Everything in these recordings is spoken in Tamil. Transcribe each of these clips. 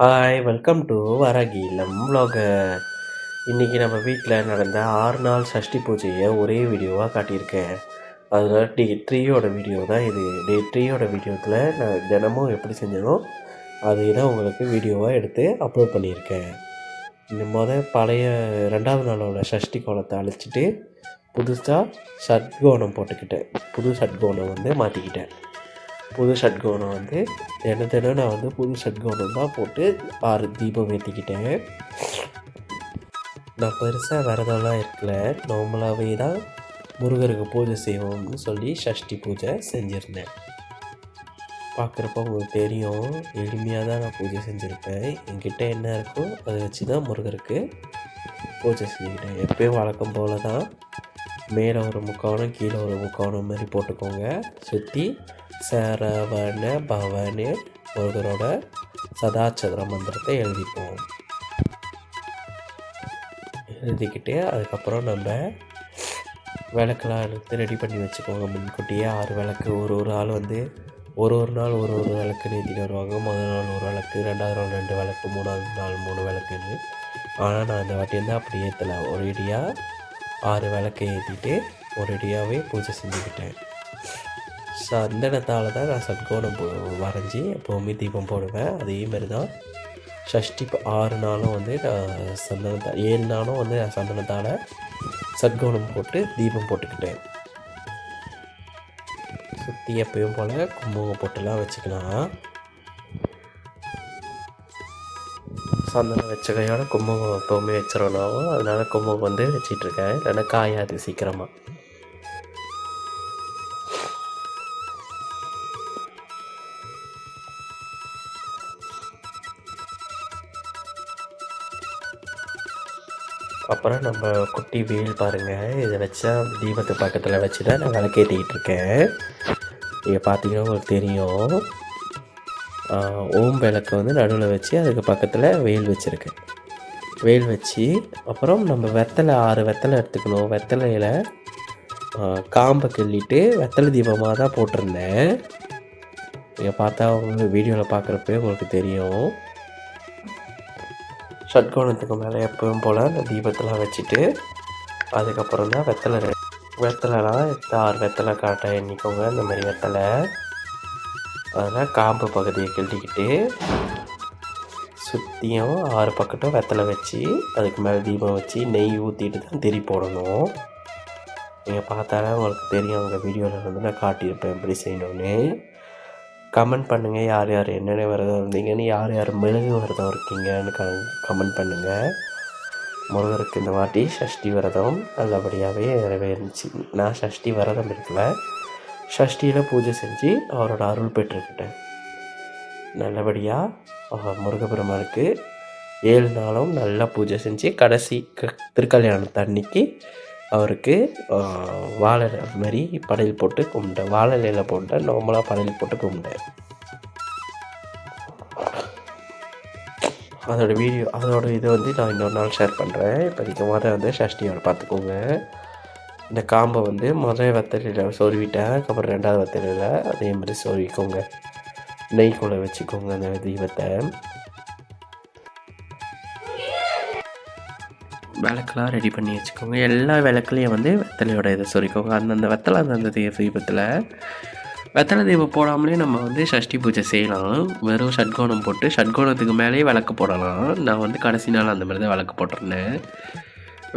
ஹாய் வெல்கம் டு வரகீலம் vlogger. இன்றைக்கி நம்ம வீட்டில் நடந்த ஆறு நாள் சஷ்டி பூஜையை ஒரே வீடியோவாக காட்டியிருக்கேன். அதனால் டே த்ரீயோட வீடியோ தான் இது. டே த்ரீயோட வீடியோவில் நான் தினமும் எப்படி செஞ்சனோ அதை தான் உங்களுக்கு வீடியோவாக எடுத்து அப்லோட் பண்ணியிருக்கேன். இந்த மொதல் பழைய ரெண்டாவது நாளோட சஷ்டி கோலத்தை அழிச்சிட்டு புதுசாக சட்கோணம் போட்டுக்கிட்டேன். புது சட்கோணம் வந்து மாற்றிக்கிட்டேன் புது ஷட்கோணம் வந்து தினம் தினம் நான் வந்து புது ஷட்கோணம் தான் போட்டு ஆறு தீபம் ஏற்றிக்கிட்டேன் நான் பெருசாக விரதம்லாம் இருக்கல. நார்மலாகவே தான் முருகருக்கு பூஜை செய்வோம்னு சொல்லி சஷ்டி பூஜை செஞ்சுருந்தேன். பார்க்குறப்ப உங்களுக்கு தெரியும் எளிமையாக தான் நான் பூஜை செஞ்சுருப்பேன். என்கிட்ட என்ன இருக்கோ அதை வச்சு தான் முருகருக்கு பூஜை செஞ்சுக்கிட்டேன். எப்பயும் வழக்கம் போல் தான். மேலே ஒரு முக்கோணம் கீழே ஒரு முக்கோணம் மாதிரி போட்டுக்கோங்க. சுற்றி சரவண பவனு முருகரோட சதாச்சதுர மந்திரத்தை எழுதிப்போம். எழுதிக்கிட்டு அதுக்கப்புறம் நம்ம விளக்கெலாம் எடுத்து ரெடி பண்ணி வச்சுக்கோங்க முன்கூட்டியே. ஆறு விளக்கு ஒரு ஒரு ஆள் வந்து ஒரு ஒரு நாள் ஒரு ஒரு விளக்கு ஏற்றிட்டு வருவாங்க. முதல் நாள் ஒரு விளக்கு ரெண்டாவது நாள் ரெண்டு விளக்கு மூணாவது நாள் மூணு விளக்குன்னு. ஆனால் நான் இந்த வாட்டி வந்து அப்படி ஏற்றலை ஒரேடியாக ஆறு விளக்கை ஏற்றிட்டு ஒரேடியாகவே பூஜை செஞ்சுக்கிட்டேன். சந்தனத்தால் தான் நான் சத்கோணம் போ வரைஞ்சி எப்போவுமே தீபம் போடுவேன். அதேமாரி தான் ஷஷ்டி ஆறு நாளும் வந்து நான் சந்தனத்தால் ஏழு நாளும் வந்து நான் சந்தனத்தால் சத்கோணம் போட்டு தீபம் போட்டுக்கிட்டேன். சுற்றி எப்பயும் போல் குங்குமம் போட்டுலாம் வச்சுக்கலாம். சந்தனம் வச்ச கையோட குங்குமம் எப்போவுமே வச்சிடணும் அதனால் குங்குமம் வந்து வச்சிட்ருக்கேன் இல்லைன்னா காயாது சீக்கிரமாக அப்புறம் நம்ம குட்டி வேல் பாருங்கள் இதை வச்சா தீபத்து பக்கத்தில் வச்சு தான் நான் விளக்கேற்றிக்கிட்டு இருக்கேன். இங்கே பார்த்தீங்கன்னா உங்களுக்கு தெரியும். ஓம் விளக்கை வந்து நடுவில் வச்சு அதுக்கு பக்கத்தில் வேல் வச்சுருக்கேன். வேல் வச்சு அப்புறம் நம்ம வெத்தலை ஆறு வெத்தலை எடுத்துக்கணும். வெத்தலையில் காம்பை கிள்ளிட்டு வெத்தலை தீபமாக தான் போட்டிருந்தேன். நீங்கள் பார்த்தா உங்களுக்கு வீடியோவில் பார்க்குறப்பே உங்களுக்கு தெரியும். ஷட்கோணத்துக்கு மேலே எப்பவும் போல் அந்த தீபத்தெல்லாம் வச்சுட்டு அதுக்கப்புறம் தான் வெத்தலை வெத்தலைலாம் ஆறு வெத்தலை காட்டை எண்ணிக்கோங்க. இந்த மாதிரி வெத்தலை. அதில் காம்பு பகுதியை கிள்ளிக்கிட்டு சுற்றியும் ஆறு பக்கட்டும் வெத்தலை வச்சு அதுக்கு மேலே தீபம் வச்சு நெய் ஊற்றிட்டு தான் திரி போடணும். நீங்கள் பார்த்தாலே உங்களுக்கு தெரியும் உங்கள் வீடியோவில் வந்து நான் காட்டியிருப்பேன் எப்படி செய்யணும்னு. கமெண்ட் பண்ணுங்கள் யார் யார் என்னென்ன விரதம் இருந்தீங்கன்னு யார் யார் மெழுகு விரதம் இருக்கீங்கன்னு க கமெண்ட் பண்ணுங்கள் முருகருக்கு இந்த வாட்டி ஷஷ்டி விரதம் நல்லபடியாகவே நிறைவேறிச்சு. நான் சஷ்டி விரதம் இருக்கல சஷ்டியில் பூஜை செஞ்சு அவரோட அருள் பெற்றுக்கிட்டேன். நல்லபடியாக முருகப்பெருமானுக்கு ஏழு நாளும் நல்லா பூஜை செஞ்சு கடைசி க திருக்கல்யாணத்து அன்னைக்கு அவருக்கு வாழை மாதிரி படையல் போட்டு கும்பிட்டேன் வாழை இலையில் போட்டேன் நார்மலாக படையல் போட்டு கும்பிட்டேன் அதோட வீடியோ அதோட இது வந்து நான் இன்னொரு நாள் ஷேர் பண்ணுறேன் இப்போதைக்கு முதல் வந்து சஷ்டியோட பார்த்துக்கோங்க. இந்த காம்பை வந்து முதல் வத்தலையில் சொருவிட்டேன். அதுக்கப்புறம் ரெண்டாவது வத்தலையில் அதே மாதிரி சொருவிக்கோங்க. நெய்க்குள்ளே வச்சுக்கோங்க அந்த தீபத்தை. விளக்கெல்லாம் ரெடி பண்ணி வச்சுக்கோங்க. எல்லா விளக்குலையும் வந்து வெத்தலையோட இதை சொரிக்கோங்க. அந்தந்த வெத்தலை அந்தந்த தெய்வ தீபத்தில் வெத்தலை தீபம் போடாமலே நம்ம வந்து சஷ்டி பூஜை செய்யலாம். வெறும் ஷட்கோணம் போட்டு ஷட்கோணத்துக்கு மேலேயே விளக்கு போடலாம். நான் வந்து கடைசி நாள் அந்த மாதிரி தான் விளக்கு போட்டிருந்தேன்.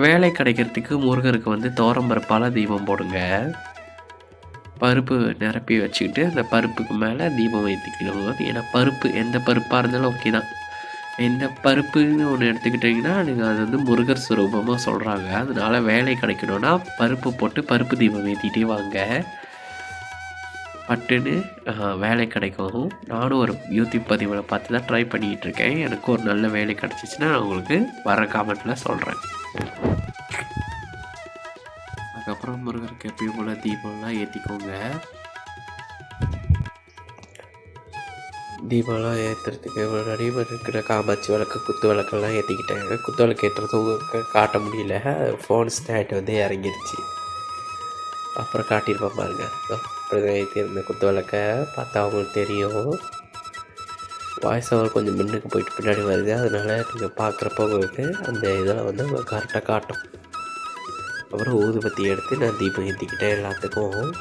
வேலை கிடைக்கிறதுக்கு முருகருக்கு வந்து தோரம்பருப்பால் தீபம் போடுங்க. பருப்பு நிரப்பி வச்சுக்கிட்டு அந்த பருப்புக்கு மேலே தீபம் ஏற்றிக்கணும் ஏன்னா பருப்பு எந்த பருப்பாக இருந்தாலும் ஓகே தான். இந்த பருப்புன்னு ஒன்று எடுத்துக்கிட்டிங்கன்னா நீங்கள் அது வந்து முருகர் சுரூபமாக சொல்கிறாங்க அதனால் வேலை கிடைக்கணும்னா பருப்பு போட்டு பருப்பு தீபம் ஏற்றிட்டே வாங்க. பட்டுன்னு வேலை கிடைக்கும். நானும் ஒரு யூடியூப் பதிவில் பார்த்து தான் ட்ரை பண்ணிக்கிட்டு இருக்கேன். எனக்கு ஒரு நல்ல வேலை கிடச்சிச்சின்னா நான் உங்களுக்கு வர காமெண்ட்டில் சொல்கிறேன் அதுக்கப்புறம் முருகருக்கு எப்பயும் போல் தீபம்லாம் ஏற்றிக்கோங்க தீபம்லாம் ஏற்றுறதுக்கு முன்னாடி இருக்கிற காமாட்சி விளக்கு குத்து விளக்கெல்லாம் ஏற்றிக்கிட்டாங்க குத்து விளக்கு ஏற்றுறதும் காட்ட முடியல. ஃபோன் ஸ்டாண்ட் வந்து இறங்கிருச்சு அப்புறம் காட்டியிருப்பேன் பாருங்க. இதோ அப்படிதான் ஏற்றிருந்தேன் குத்து விளக்க பார்த்தா அவங்களுக்கு தெரியும். வாய்ஸ் ஓவர் கொஞ்சம் முன்னுக்கு போயிட்டு பின்னாடி வருது. அதனால் நீங்கள் பார்க்குறப்ப உங்களுக்கு அந்த இதெல்லாம் வந்து கரெக்டாக காட்டும். அப்புறம் ஊதுபத்தி எடுத்து நான் தீபம் ஏற்றிக்கிட்டேன் எல்லாத்துக்கும்.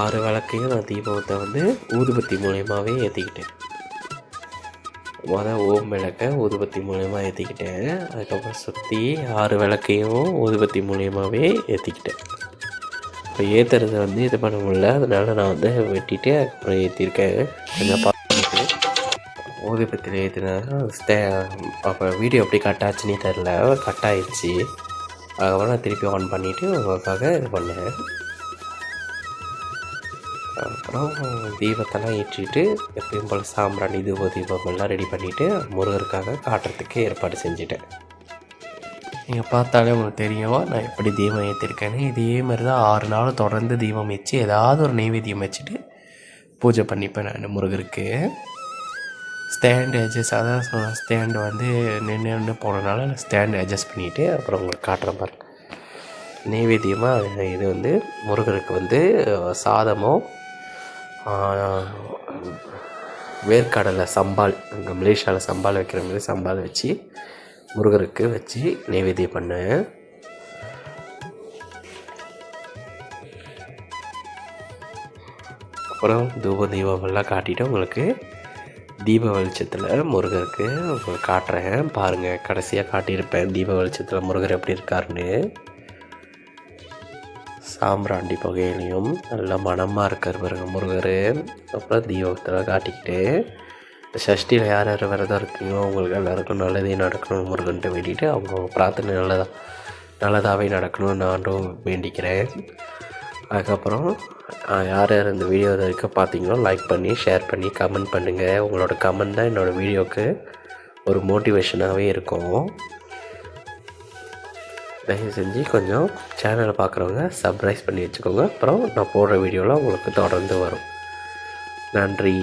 ஆறு விளக்கையும் நான் தீபத்தை வந்து ஊதுபத்தி மூலயமாவே ஏற்றிக்கிட்டேன் மொதல் ஓம் விளக்கை ஊதுபத்தி மூலயமா ஏற்றிக்கிட்டேன் அதுக்கப்புறம் சுற்றி ஆறு விளக்கையும் ஊதுபத்தி மூலயமாவே ஏற்றிக்கிட்டேன் இப்போ ஏற்றுறது வந்து இது பண்ண முடியல. அதனால் நான் வந்து வெட்டிட்டு அதுக்கப்புறம் ஏற்றிருக்கேன் கொஞ்சம் பார்த்துட்டு ஊதுபத்தியில் ஏற்றினாலும் ஸ்டே அப்போ வீடியோ எப்படி கட் ஆச்சுன்னே தெரில கட் ஆயிடுச்சு. அதுக்கப்புறம் நான் திருப்பி ஆன் பண்ணிவிட்டு உங்களுக்காக இது பண்ணேன். தீபத்தெல்லாம் ஏற்றிட்டு எப்பயும் போல் சாம்பிராணி தூப தீபம் எல்லாம் ரெடி பண்ணிவிட்டு முருகருக்காக காட்டுறதுக்கு ஏற்பாடு செஞ்சுட்டேன். நீங்கள் பார்த்தாலே உங்களுக்கு தெரியும் நான் எப்படி தீபம் ஏற்றிருக்கேன்னு இதே மாதிரி தான் ஆறு நாள் தொடர்ந்து தீபம் வச்சு ஏதாவது ஒரு நைவேத்தியம் வச்சுட்டு பூஜை பண்ணிப்பேன் நான் முருகருக்கு. ஸ்டாண்ட் அட்ஜஸ்ட் அதான் சொன்னேன் ஸ்டாண்டு வந்து நின்று நின்று போனதுனால நான் ஸ்டாண்டு அட்ஜஸ்ட் பண்ணிவிட்டு அப்புறம் உங்களுக்கு காட்டுறேன் பாருங்கள் நைவேத்தியமாக இது வந்து முருகருக்கு வந்து சாதமோ வேர்க்கடலை சம்பால் அங்கே மலேசியாவில் சம்பால் வைக்கிற மாதிரி சம்பால் வச்சு முருகருக்கு வச்சு நைவேத்தியம் பண்ணேன் அப்புறம் தூப தீபமெல்லாம் காட்டிட்டு உங்களுக்கு தீப வெளிச்சத்தில் முருகருக்கு உங்களுக்கு காட்டுறேன். பாருங்கள் கடைசியாக காட்டியிருப்பேன் தீப வெளிச்சத்தில் முருகர் எப்படி இருக்காருன்னு. சாம்பிராண்டி புகையிலையும் நல்ல மணமாக இருக்கார் பாருங்க முருகர். அப்புறம் தீபத்தில் காட்டிக்கிட்டு இந்த சஷ்டியில் யார் யார் விரதம் இருக்கீங்களோ அவங்களுக்கு எல்லாருக்கும் நல்லதே நடக்கணும் முருகன்ட்டு வேண்டிட்டு அவங்க பிரார்த்தனை நல்லதாக நல்லதாகவே நடக்கணும்னு நானும் வேண்டிக்கிறேன். அதுக்கப்புறம் யார் யார் இந்த வீடியோ வரைக்கும் பார்த்தீங்களோ லைக் பண்ணி ஷேர் பண்ணி கமெண்ட் பண்ணுங்கள் உங்களோட கமெண்ட் தான் என்னோடய வீடியோவுக்கு ஒரு மோட்டிவேஷனாகவே இருக்கும். தயவு செஞ்சு கொஞ்சம் சேனலை பார்க்குறவங்க சப்ரைஸ் பண்ணி வச்சுக்கோங்க. அப்புறம் நான் போடுற வீடியோலாம் உங்களுக்கு தொடர்ந்து வரும். நன்றி.